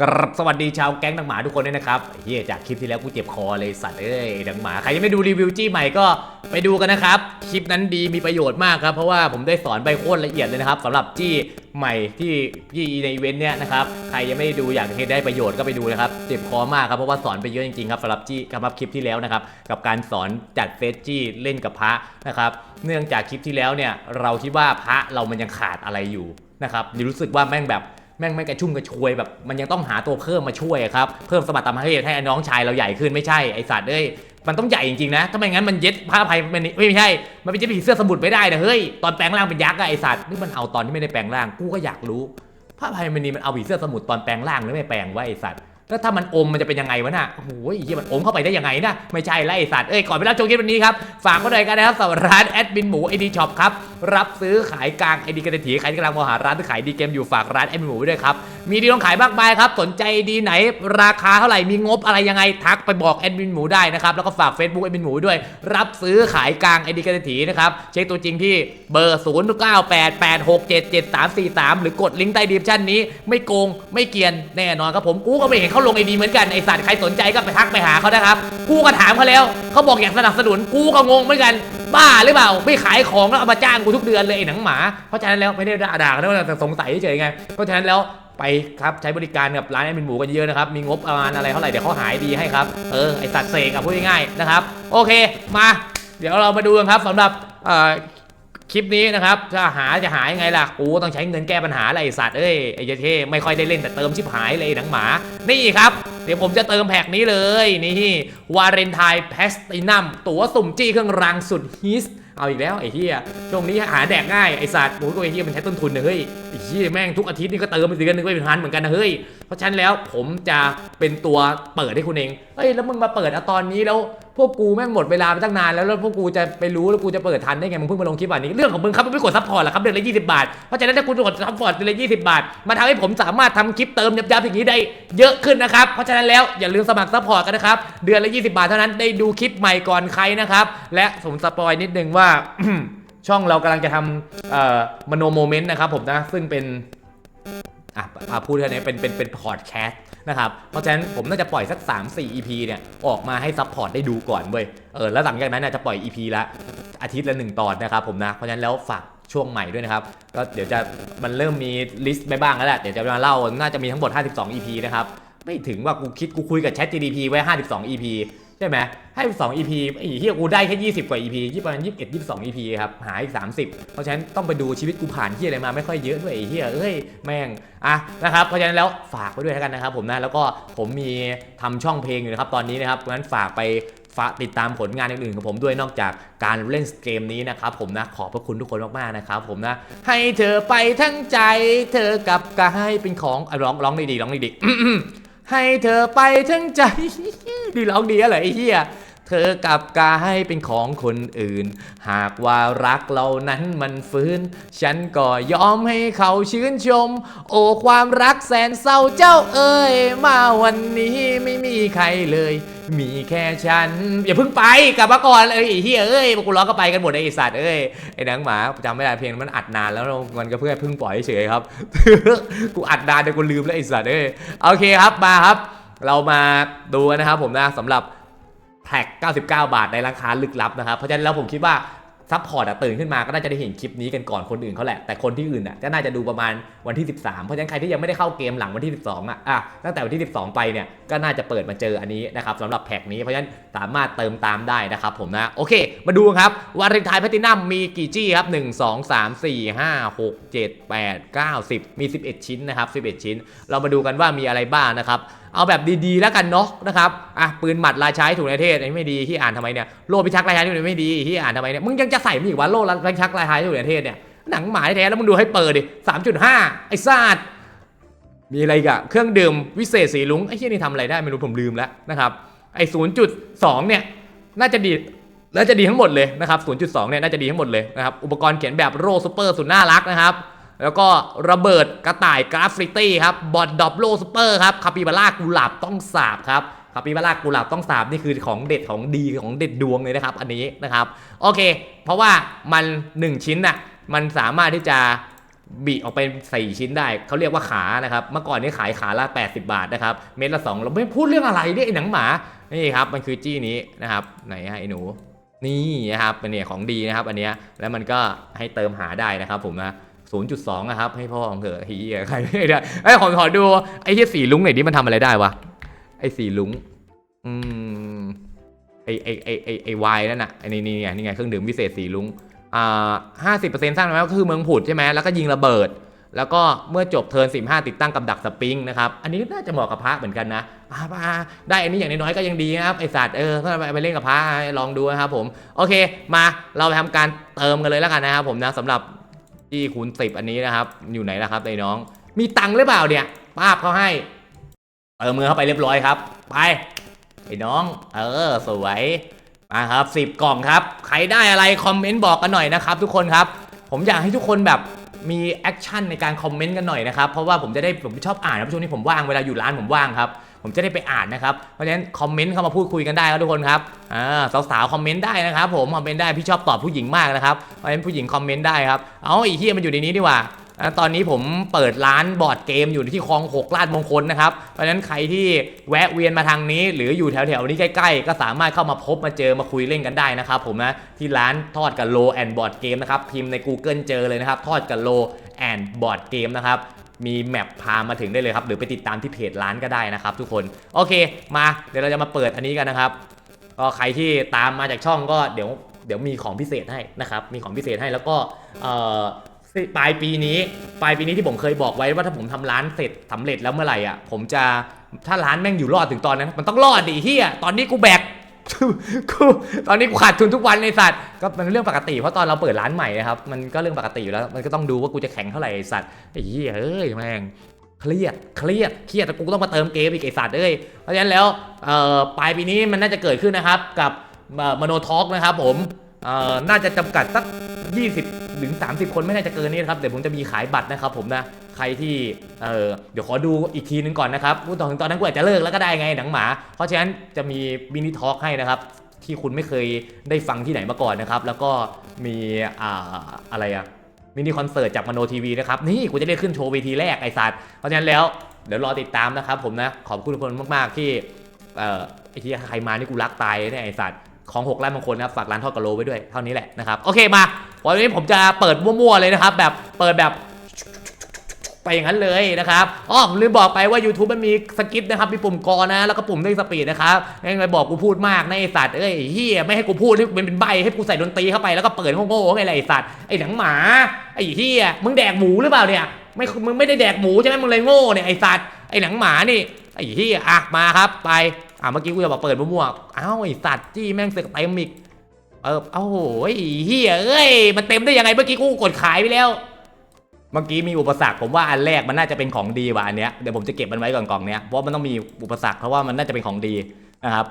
กรับสวัสดีชาวแก๊งหนังหมาทุกคนด้วยนะครับเฮียจากคลิปที่แล้วกูเจ็บคอเลยสัตว์เอ้ยหนังหมาใครยังไม่ดูรีวิวจี้ใหม่ก็ไปดูกันนะครับ คลิปนั้นดีมีประโยชน์มากครับเพราะว่าผมได้สอนใบโคตรละเอียดเลยนะครับสำหรับจี้ใหม่ที่ที่ในอีเวนต์เนี้ยนะครับใครยังไม่ได้ดูอยากให้ได้ประโยชน์ก็ไปดูนะครับเจ็บคอมากครับเพราะว่าสอนไปเยอะจริงๆครับสำหรับจี้สำหรับคลิปที่แล้วนะครับกับการสอนจัดเซตจี้เล่นกับพระนะครับเนื่องจากคลิปที่แล้วเนี่ยเราคิดว่าพระเรามันยังขาดอะไรอยู่นะครับรู้สึกว่าแม่งแบบ แม่งไม่กระชุ่มกระชวยแบบมันยังต้องหาตัวเพิ่มมาช่วยครับเพิ่มสมรรถภาพให้น้องชายเราใหญ่ขึ้นไม่ใช่ไอสัตว์เอ้ยมันต้องใหญ่จริงๆนะถ้าไม่งั้นมันเย็ดผ้าภัยมันไม่ไม่ใช่ มันเป็นเย็ดผีเสื้อสมุดไม่ได้นะเฮ้ยตอนแปลงร่างเป็นยักษ์อะไอสัตว์นี่มันเอาตอนที่ไม่ได้แปลงร่างกูก็อยากรู้ผ้าภัยมันนี่มันเอาผีเสื้อสมุดตอนแปลงร่างหรือไม่แปลงวะไอสัตว์แล้วถ้ามันอมมันจะเป็นยังไงวะน่ะโอ้โหไอ้เหี้ยมันอมเข้าไปได้ยังไงนะไม่ใช่ล้วไอสัตว์เอ้ยก่อนไปรับชมคลิปวันนี้ครับฝากก็เลยกันนะครับสำหรับร้านแอดมินหมูไอดีช็อปครับ รับซื้อขายกลางไอดีกระถีขายที่กำลังมองหาร้านที่ขายดีเกมอยู่ฝากร้านแอดมินหมูไว้ด้วยครับมีดีลงขายมากมายครับสนใจดีไหนราคาเท่าไหร่มีงบอะไรยังไงทักไปบอกแอดมินหมูได้นะครับแล้วก็ฝาก Facebook แอดมินหมูด้วย รับซื้อขายกลางไอดีกระถีนะครับเช็คตัวจริงที่เบอร์ 0 9 8 8 6 7 7 3 4 3 หรือกดลิงก์ใต้ดีชั่นนี้ไม่โกงไม่เกียนแน่นอนครับผมกูก็ไม่เห็นเขาลงไอดีเหมือนกันไอสัตว์ใครสนใจก็ไปทักไปหาเขานะครับกูก็ถามเขาแล้วเขาบอกอยากสนับสนุนกูก็งงเหมือนกัน บ้าหรือเปล่าไม่ขายของแล้วเอามาจ้างกูทุกเดือนเลยไอ้หนังหมา เพราะฉะนั้นแล้วไม่ได้ด่าๆนะว่าแต่สงสัยเฉยไง เพราะฉะนั้นแล้วไปครับใช้บริการกับร้านแอดมินหมูกันเยอะนะครับ มีงบประมาณอะไรเท่าไหร่เดี๋ยวเขาหายดีให้ครับเออไอสัตว์เสกอะพูดง่ายๆนะครับ โอเคมา เดี๋ยวเรามาดูกันครับสำหรับเอ่อ คลิปนี้นะครับจะหาจะหายังไงล่ะกูต้องใช้เงินแก้ปัญหาอะไรไอ้สัตว์เอ้ยไอ้เจเท่ไม่ค่อยได้เล่นแต่เติมชิบหายเลยหนังหมา นี่ครับ เดี๋ยวผมจะเติมแพ็กนี้เลยนี่วาเรนไทน์แพสตินัมตั๋วสุ่มจี้เครื่องรางสุดฮิสเอาอีกแล้วไอ้เฮียช่วงนี้หาแดกง่ายไอ้สัตว์โอ้ยไอ้เฮียมันใช้ต้นทุนนะเฮ้ยไอ้เฮียแม่งทุกอาทิตย์นี่ก็เติมไปเดือนนึงก็เป็นพันเหมือนกันนะเฮ้ยเพราะฉะนั้นแล้วผมจะเป็นตัวเปิดให้คุณเองเอ้ยแล้วมึงมาเปิดเอาตอนนี้แล้ว พวกกูแม่งหมดเวลาไปตั้งนานแล้วแล้วพวกกูจะไปรู้แล้วกูจะเปิดทันได้ไงมึงเพิ่งมาลงคลิปแบบนี้เรื่องของมึงครับมึงไม่กดซัพพอร์ตหรอครับเดือนละ20บาทเพราะฉะนั้นถ้ากูกดซัพพอร์ตเดือนละ20บาทมาทำให้ผมสามารถทำคลิปเติมยับๆอย่างนี้ได้เยอะขึ้นนะครับเพราะฉะนั้นแล้วอย่าลืมสมัครซัพพอร์ตกันนะครับเดือนละ20บาทเท่านั้นได้ดูคลิปใหม่ก่อนใครนะครับและผมสปอยนิดนึงว่า ช่องเรากำลังจะทำเอ่อมโนโมเมนต์นะครับผมนะซึ่งเป็นอะพาพูดแค่นี้เป็นเป็นเป็นพอดแคสต์ นะครับ เพราะฉะนั้นผมน่าจะปล่อยสัก 3 4 EP เนี่ยออกมาให้ซัพพอร์ตได้ดูก่อนเว้ย เออแล้วหลังจากนั้นน่ยจะปล่อย EP ละอาทิตย์ละ1ตอนนะครับผมนะ เพราะฉะนั้นแล้วฝากช่วงใหม่ด้วยนะครับ ก็เดี๋ยวจะมันเริ่มมีลิสต์ไปบ้างแล้วแหละ เดี๋ยวจะมาเล่า น่าจะมีทั้งหมด 52 EP นะครับ ไม่ถึงว่ากูคิดกูคุยกับ Chat GDP ไว้ 52 EP ช่ไหมให้2 EP ไอ้เหี้ยกูได้แค่ 20 กว่า EP ยี่ประมาณ21 22 EP ครับ หายอีก 30 เพราะฉะนั้นต้องไปดูชีวิตกูผ่านที่อะไรมาไม่ค่อยเยอะด้วยไอ้เหี้ยเอ้ย แม่ง อะ นะครับ เพราะฉะนั้นแล้วฝากไว้ด้วยกันนะครับผมนะ แล้วก็ผมมีทำช่องเพลงอยู่นะครับ ตอนนี้นะครับ เพราะฉะนั้นฝากไปฝากติดตามผลงานอื่นๆของผมด้วยนอกจากการเล่นเกมนี้นะครับผมนะขอบพระคุณทุกคนมากๆนะครับผมนะให้เธอไปทั้งใจ เธอกับกายเป็นของอะร้องร้องดีๆร้องดีๆให้เธอไปทั้งใจ ดีร้องดีอะไรเหี้ยเธอกลับกายเป็นของคนอื่น หากว่ารักเรานั้นมันฟื้น ฉันก็ยอมให้เขาชื่นชม โอ้ความรักแสนเศร้าเจ้าเอ้ยมาวันนี้ไม่มีใครเลย มีแค่ฉัน อย่าเพิ่งไปกลับมาก่อนเลยไอ้เหี้ยเอ้ยพวกกูร้องก็ไปกันหมดไอ้สัตว์เอ้ยไอ้นังหมาจำไม่ได้เพลงมันอัดนานแล้วมันก็เพื่อเพิ่งปล่อยเฉยครับ กูอัดนานเดี๋ยวกูลืมแล้วไอ้สัตว์เอ้ยโอเคครับมาครับ เรามาดูกันนะครับผมนะสำหรับแท็ก99 บาทในราคาลึกลับนะครับ เพราะฉะนั้นแล้วผมคิดว่าซัพพอร์ตตื่นขึ้นมาก็น่าจะได้เห็นคลิปนี้กันก่อนคนอื่นเขาแหละ แต่คนที่อื่นอะก็น่าจะดูประมาณวันที่ 13 เพราะฉะนั้นใครที่ยังไม่ได้เข้าเกมหลังวันที่ 12อะอะตั้งแต่วันที่ 12 ไปเนี่ยก็น่าจะเปิดมาเจออันนี้นะครับสำหรับแพ็กนี้เพราะฉะนั้นสามารถเติมตามได้นะครับผมนะโอเค มาดูครับวาเลนไทน์แพตินัมมีกี่จี้ครับ 1 2 3 4 5 6 7 8 9 10 มี 11 ชิ้นนะครับ11 ชิ้น เรามาดูกันว่ามีอะไรบ้างนะครับ เอาแบบดีๆแล้วกันเนาะนะครับอะปืนหมัดลายใช้ถูกในเทศอันนี้ไม่ดีที่อ่านทำไมเนี่ยโลพิทักษ์ลายใช้ถูกในไม่ดีที่อ่านทำไมเนี่ยมึงยังจะใส่มีอีกว่าโลพิทักษ์ลายใช้ถูกในเทศเนี่ยหนังหมาแท้แล้วมึงดูให้เปิดดิ3.5ไอ้ซาดมีอะไรกอะเครื่องดื่มวิเศษสีลุงไอ้เชี่ยนี่ทำอะไรได้ไม่รู้ผมลืมแล้วนะครับไอ้0.2เนี่ยน่าจะดีน่าจะดีทั้งหมดเลยนะครับ 0.2 เนี่ยน่าจะดีทั้งหมดเลยนะครับ อุปกรณ์เขียนแบบโรซูเปอร์สุดน่ารักนะครับ แล้วก็ระเบิดกระต่ายกราฟฟิตี้ครับบอดดอบโลซูเปอร์ครับคาปิบาร่ากุหลาบต้องสาบครับคาปิบาร่ากุหลาบต้องสาบนี่คือของเด็ดของดีของเด็ดดวงเลยนะครับอันนี้นะครับโอเค เพราะว่ามัน 1 ชิ้นน่ะมันสามารถที่จะบีออกเป็นสี่ชิ้นได้เขาเรียกว่าขานะครับเมื่อก่อนนี้ขายขาละ 80 บาทนะครับเม็ดละ2เราไม่พูดเรื่องอะไรเนี่ยไอหนังหมานี่ครับมันคือจี้นี้นะครับไหนฮะไอ้หนูนี่นะครับเป็นเนี่ยของดีนะครับอันเนี้ยแล้วมันก็ให้เติมหาได้นะครับผมนะ 0.2นะครับ ให้พ่อของเธอเฮียใครไม่ได้ไอ้ขอขอดูไอ้เที่สีลุงหน่อยดิมันทำอะไรได้วะไอ้สีลุงอืมไอไอไอไอไอวายนั่นน่ะไอ้นี่นี่ไงนี่ไงเครื่องดื่มพิเศษสีลุงอ่าห้าสิบเปอร์เซ็นต์สร้างแล้วก็คือเมืองผุดใช่ไหมแล้วก็ยิงระเบิด แล้วก็เมื่อจบเทิร์น15ติดตั้งกับดักสปริงนะครับ อันนี้น่าจะเหมาะกับพระเหมือนกันนะอ่าได้อันนี้อย่างน้อยๆก็ยังดีนะครับไอสัตว์เออถ้าไปเล่นกับพระลองดูนะครับผม โอเค มาเราไปทำการเติมกันเลยแล้วกันนะครับผมนะสำหรับ ที่คูณ10อันนี้นะครับ อยู่ไหนล่ะครับไอ้น้อง มีตังค์หรือเปล่าเนี่ยป้าบเขาให้เติมมือเข้าไปเรียบร้อยครับ ไปไอ้น้อง เออ สวยมาครับ10กล่องครับ ใครได้อะไรคอมเมนต์บอกกันหน่อยนะครับทุกคนครับ ผมอยากให้ทุกคนแบบมีแอคชั่นในการคอมเมนต์กันหน่อยนะครับ เพราะว่าผมจะได้ผมชอบอ่านครับช่วงนี้ผมว่างเวลาอยู่ร้านผมว่างครับ ผมจะได้ไปอ่านนะครับเพราะฉะนั้นคอมเมนต์เข้ามาพูดคุยกันได้ครับทุกคนครับอ่าสาวๆคอมเมนต์ได้นะครับผมคอมเมนต์ได้พี่ชอบตอบผู้หญิงมากนะครับเพราะฉะนั้นผู้หญิงคอมเมนต์ได้ครับเอาอ้เฮียมันอยู่ในนี้ดีกว่าอ่าตอนนี้ผมเปิดร้านบอร์ดเกมอยู่ที่คลองหกลาดมงคลนะครับ เพราะฉะนั้นใครที่แวะเวียนมาทางนี้ หรืออยู่แถวๆนี้ใกล้ๆ ก็สามารถเข้ามาพบมาเจอมาคุยเล่นกันได้นะครับผมนะที่ร้านทอดกับโลแอนบอร์ดเกมนะครับพิมพ์ใน Google เจอเลยนะครับทอดกับโลแอนบอร์ดเกมนะครับ มีแมปพามาถึงได้เลยครับหรือไปติดตามที่เพจร้านก็ได้นะครับทุกคนโอเค มาเดี๋ยวเราจะมาเปิดอันนี้กันนะครับก็ใครที่ตามมาจากช่องก็เดี๋ยวเดี๋ยวมีของพิเศษให้นะครับมีของพิเศษให้แล้วก็ปลายปีนี้ปลายปีนี้ที่ผมเคยบอกไว้ว่าถ้าผมทำร้านเสร็จสำเร็จแล้วเมื่อไหร่อะผมจะถ้าร้านแม่งอยู่รอดถึงตอนนั้น มันต้องรอดดิเฮียตอนนี้กูแบก กูตอนนี้กูขาดทุนทุกวันในสัตว์ก็เป็นเรื่องปกติเพราะตอนเราเปิดร้านใหม่นะครับมันก็เรื่องปกติอยู่แล้วมันก็ต้องดูว่ากูจะแข็งเท่าไหร่สัตว์ไอ้เหี้ยเอ้ยแม่งเครียดเครียดเครียดแต่กูต้องมาเติมเกมอีกไอ้สัตว์เอ้ยเพราะฉะนั้นแล้วปลายปีนี้มันน่าจะเกิดขึ้นนะครับ กับมโนทอล์กนะครับ ผมน่าจะจำกัดสัก20ถึง30 คนไม่น่าจะเกินนี้นะครับเดี๋ยวผมจะมีขายบัตรนะครับผมนะ ใครที่เออเดี๋ยวขอดูอีกทีนึงก่อนนะครับพูดถึงตอนนั้นกูอาจจะเลิกแล้วก็ได้ไงหนังหมา เพราะฉะนั้นจะมีมินิทอล์กให้นะครับ ที่คุณไม่เคยได้ฟังที่ไหนมาก่อนนะครับ แล้วก็มีอ่าอะไรอะมินิคอนเสิร์ตจากมโนทีวีนะครับ นี่กูจะได้ขึ้นโชว์เวทีแรกไอสัตว์เพราะฉะนั้นแล้วเดี๋ยวรอติดตามนะครับผมนะ ขอบคุณทุกคนมากๆที่เอ่อไอที่ใครมานี่กูรักตายเนี่ยไอสัตว์ของหกล้านบางคนนะครับฝากร้านทอดกะโลไว้ด้วยเท่านี้แหละนะครับโอเคมาวันนี้ผมจะเปิดมั่วๆเลยนะครับ แบบเปิดแบบ ไปอย่างนั้นเลยนะครับอ๋อมลืมบอกไปว่า YouTube มันมีสกิปนะครับ มีปุ่มกอนะ แล้วก็ปุ่มเร่งสปีดนะครับยังไงบอกกูพูดมากนะไอสัตว์ เอ้ยเฮียไม่ให้กูพูดให้เป็นเป็นใบให้กูใส่ดนตรีเข้าไปแล้วก็เปิดโง่ๆไงไรไอสัตว์ ไอหนังหมา ไอเฮียมึงแดกหมูหรือเปล่าเนี่ย ไม่ มึงไม่ได้แดกหมูใช่ไหมมึงเลยโง่เนี่ยไอสัตว์ ไอหนังหมานี่ ไอเฮียอะมาครับ ไป อะเมื่อกี้กูจะบอกเปิดมั่วๆอ้าวไอสัตว์จี้แม่งเสกเต็มอีกเออเอ้าโหเฮียเอ้ย มันเต็มได้ยังไงเมื่อกี้กูกดขายไปแล้ว เมื่อกี้มีอุปสรรคผมว่าอันแรกมันน่าจะเป็นของดีว่ะอันเนี้ยเดี๋ยวผมจะเก็บมันไว้ก่อนกล่องเนี้ยเพราะมันต้องมีอุปสรรคเพราะว่ามันน่าจะเป็นของดีนะครับ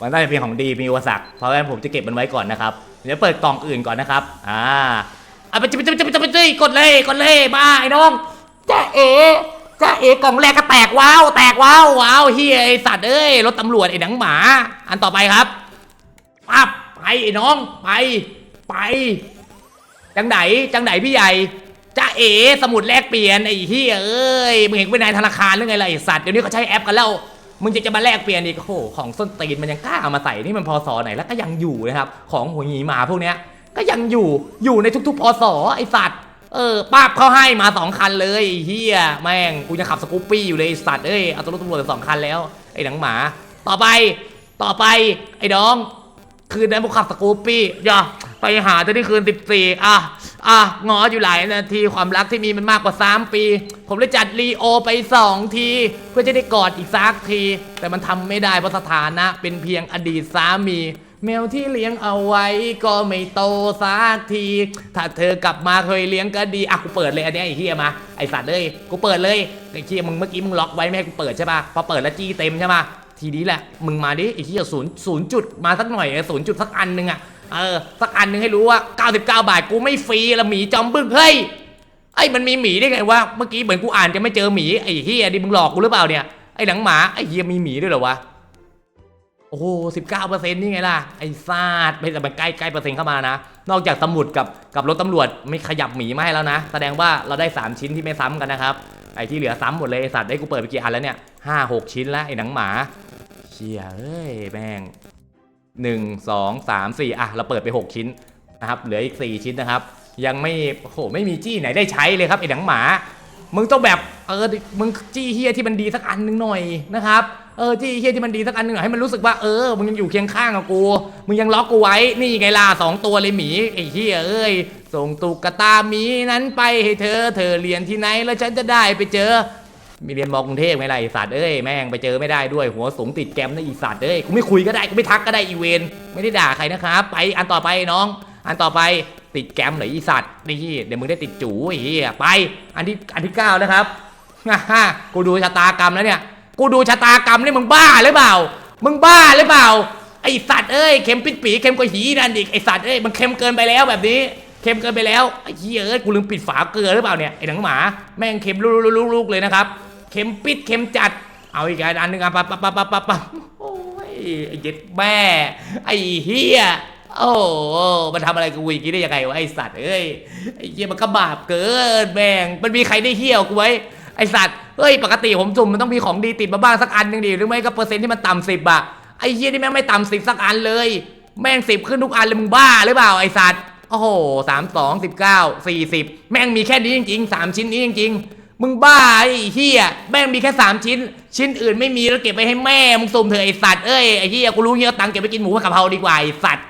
มันน่าจะเป็นของดีมีอุปสรรคเพราะฉะนั้นผมจะเก็บมันไว้ก่อนนะครับเดี๋ยวเปิดกล่องอื่นก่อนนะครับอ่าอะไปจิบจิบจิบจิบจิบกดเลยกดเลยมาไอ้น้องจ้าเอ๋จ้าเอ๋กล่องแรกก็แตกว้าวแตกว้าวว้าวเฮียไอสัตว์เอ้ยรถตำรวจไอ้หนังหมา อันต่อไปครับปั๊บไปไอ้น้องไปไปจังไหนจังไหนพี่ใหญ่ จ้าเอ๋สมุดแลกเปลี่ยนไอ้เฮียเอ้ยมึงเห็นเป็นนายธนาคารหรือไงล่ะไอ้สัตว์เดี๋ยวนี้เขาใช้แอปกันแล้วมึงจะจะมาแลกเปลี่ยนอีกโอ้โหของส้นตีนมันยังกล้าเอามาใส่นี่มันพอศไหนแล้วก็ยังอยู่นะครับของหัวหงีหมาพวกเนี้ยก็ยังอยู่อยู่ในทุกๆพอศไอ้สัตว์เออป้าบเขาให้มาสองคันเลยไอ้เฮียแม่งกูจะขับสกูปปี้อยู่เลยไอ้สัตว์เอ้ยเอาตัวรถตำรวจสองคันแล้วไอ้หนังหมา ต่อไปต่อไปไอ้น้อง คืนนั้นผมขับสกูปปี้อย่าไปหาเธอที่คืน 14 อะ อะงออยู่หลายนาทีความรักที่มีมันมากกว่า 3 ปี ผมเลยจัดรีโอไป 2 ที เพื่อจะได้กอดอีกสักที แต่มันทำไม่ได้เพราะสถานะ เป็นเพียงอดีตสามี แมวที่เลี้ยงเอาไว้ก็ไม่โตสักที ถ้าเธอกลับมาเคยเลี้ยงก็ดี อะกูเปิดเลยอันเนี้ยไอ้เฮียมา ไอสัตว์เลย กูเปิดเลยไอ้เฮียมึงเมื่อกี้มึงล็อกไว้ไม่ให้กูเปิดใช่ปะพอเปิดแล้วจี้เต็มใช่ปะทีนี้แหละ มึงมาดิไอ้ที่ศูนย์ศูนย์จุดมาสักหน่อยศูนย์จุดสักอันหนึ่งอะ เออสักอันหนึ่งให้รู้ว่า 99 บาทกูไม่ฟรีละหมีจอมบึ้งเฮ้ยไอ้มันมีหมีได้ไงวะเมื่อกี้เหมือนกูอ่านจะไม่เจอหมีไอ้เฮียดิมึงหลอกกูหรือเปล่าเนี่ยไอ้หนังหมาไอ้เฮียมีหมีด้วยเหรอวะโอ้โหสิบเก้าเปอร์เซ็นต์นี่ไงล่ะไอ้ซาดไม่แต่มันใกล้ใกล้เปอร์เซ็นต์เข้ามานะ นอกจากสมุดกับกับรถตำรวจไม่ขยับหมีมาให้แล้วนะ แสดงว่าเราได้3ชิ้นที่ไม่ซ้ำกันนะครับไอ้ที่เหลือซ้ำหมดเลยไอ้สัตว์ได้กูเปิดไปกี่อันแล้วเนี่ยห้าหกชิ้นแล้วไอ้หนังหมา เชี่ยเอ้ยแม่ง หนึ่งสองสามสี่อะเราเปิดไป 6 ชิ้นนะครับเหลืออีก 4 ชิ้นนะครับ ยังไม่โอ้โหไม่มีจี้ไหนได้ใช้เลยครับไอ้หนังหมา มึงต้องแบบเออมึงจี้เฮียที่มันดีสักอันหนึงหน่อยนะครับเออจี้เฮียที่มันดีสักอันหนึงหน่อยให้มันรู้สึกว่าเออมึงยังอยู่เคียงข้างกับกู มึงยังล็อกกูไว้นี่ไงล่ะสองตัวเลยหมีไอ้เฮียเอ้ยส่งตุกตาหมีนั้นไปให้เธอ เธอเรียนที่ไหนแล้วฉันจะได้ไปเจอ มีเรียนมอกรุงเทพไม่ไอสัตว์เอ้ยแม่งไปเจอไม่ได้ด้วยหัวสูงติดแกมนะอีสัตว์เอ้ยกูไม่คุยก็ได้กูไม่ทักก็ได้อีเวนไม่ได้ด่าใครนะครับไปอันต่อไปน้อง อันต่อไปติดแกมหรออีสัตว์นี่เดี๋ยวมึงได้ติดจูไอ้เหี้ยไป อันที่อันที่เก้านะครับฮ่าฮกูดูชะตากรรมแล้วเนี่ย กูดูชะตากรรมนี่มึงบ้าหรือเปล่า มึงบ้าหรือเปล่าไอสัตว์เอ้ยเค็มปิดปีเค็มกว่าหีนั่นอีกไอสัตว์เอ้ยมันเค็มเกินไปแล้วแบบนี้เค็มเกินไปแล้วไอ้เหี้ยเอ้ยกูลืมปิดฝาเกลือหรือเปล่าเนี่ยไอ้หนังหมาแม่งเค็มลุกๆๆเลยนะครับ เค็มปิดเค็มจัด เอาอีกอันหนึ่งอะปั๊บปั๊บปั๊บปั๊บปั๊บปับโอ้ยไอ้เจ็ดแม่ไอ้เฮียโอ้มันทำอะไรกูอย่างนี้ได้ยังไงวะไอ้สัตว์เอ้ยไอ้เฮียมันก็บาปเกินแม่งมันมีใครได้เฮี้ยวกูไว้ไอ้สัตว์เฮ้ยปกติผมจุ่มมันต้องมีของดีติดมาบ้างสักอันหนึ่งดิหรือไม่ก็เปอร์เซ็นต์ที่มันต่ำสิบอะไอ้เฮียนี่แม่งไม่ต่ำสิบสักอันเลย แม่งสิบขึ้นทุกอันเลยมึงบ้าหรือเปล่าไอ้สัตว์โอ้โหสามสองสิบเก้าสี่สิบแม่งมีแค่นี้จริงๆสามชิ้นนี้จริงๆ มึงบ้าไอ้เฮียแม่งมีแค่สามชิ้น ชิ้นอื่นไม่มีแล้วเก็บไปให้แม่ มึงสุ่มเถอะไอ้สัตว์เอ้ยไอ้เฮียกูรู้เฮียเอาตังค์เก็บไปกินหมูกับกะเพราดีกว่าไอ้สัตว์